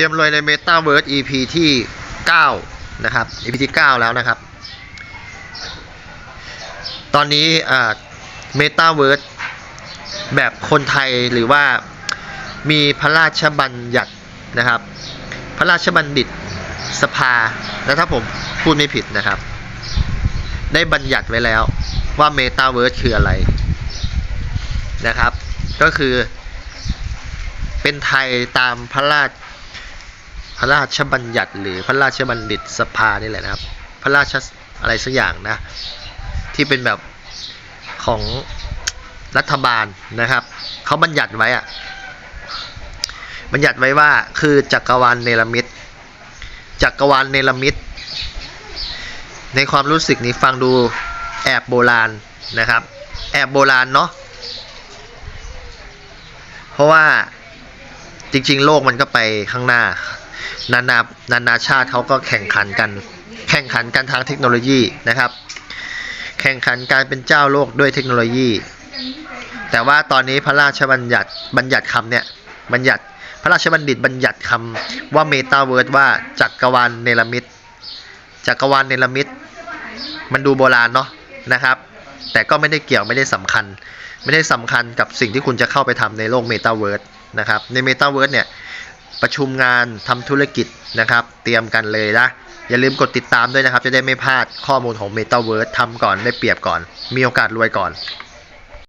รียมรวยใน Metaverse EP ที่ 9 นะครับ EP ที่ 9 แล้วนะครับ ตอนนี้อ่า Metaverse แบบคนไทยหรือว่ามีพระราชบัญญัตินะครับ พระราชบัณฑิตสภา แล้วถ้าผมพูดไม่ผิดนะครับ ได้บัญญัติไว้แล้วว่า Metaverse คืออะไรนะครับ ก็คือเป็นไทยตามพระราช พระราชบัญญัติหรือพระราชบัณฑิตสภานี่แหละนะครับ พระราชอะไรสักอย่างนะ ที่เป็นแบบของรัฐบาลนะครับเขาบัญญัติไว้อะบัญญัติไว้ว่าคือจักรวาลเนรมิตจักรวาลเนรมิตในความรู้สึกนี้ฟังดูแอบโบราณนะครับ แอบโบราณเนาะเพราะว่าจริงๆ โลกมันก็ไปข้างหน้า นานานานาชาติเขาก็แข่งขันกัน แข่งขันกันทางเทคโนโลยีนะครับ แข่งขันการเป็นเจ้าโลกด้วยเทคโนโลยี แต่ว่าตอนนี้พระราชบัญญัติบัญญัติคำเนี่ยบัญญัติพระราชบัณฑิตบัญญัติคำว่าเมตาเวิร์ดว่าจักรวาลเนรมิตจักรวาลเนรมิตมันดูโบราณเนาะนะครับ แต่ก็ไม่ได้เกี่ยวไม่ได้สำคัญ ไม่ได้สำคัญกับสิ่งที่คุณจะเข้าไปทำในโลกเมตาเวิร์ดนะครับในเมตาเวิร์ดเนี่ย ประชุมงานทำธุรกิจนะครับ เตรียมกันเลยนะ อย่าลืมกดติดตามด้วยนะครับ จะได้ไม่พลาดข้อมูลของ Metaverse ทำก่อนได้เปรียบก่อน มีโอกาสรวยก่อน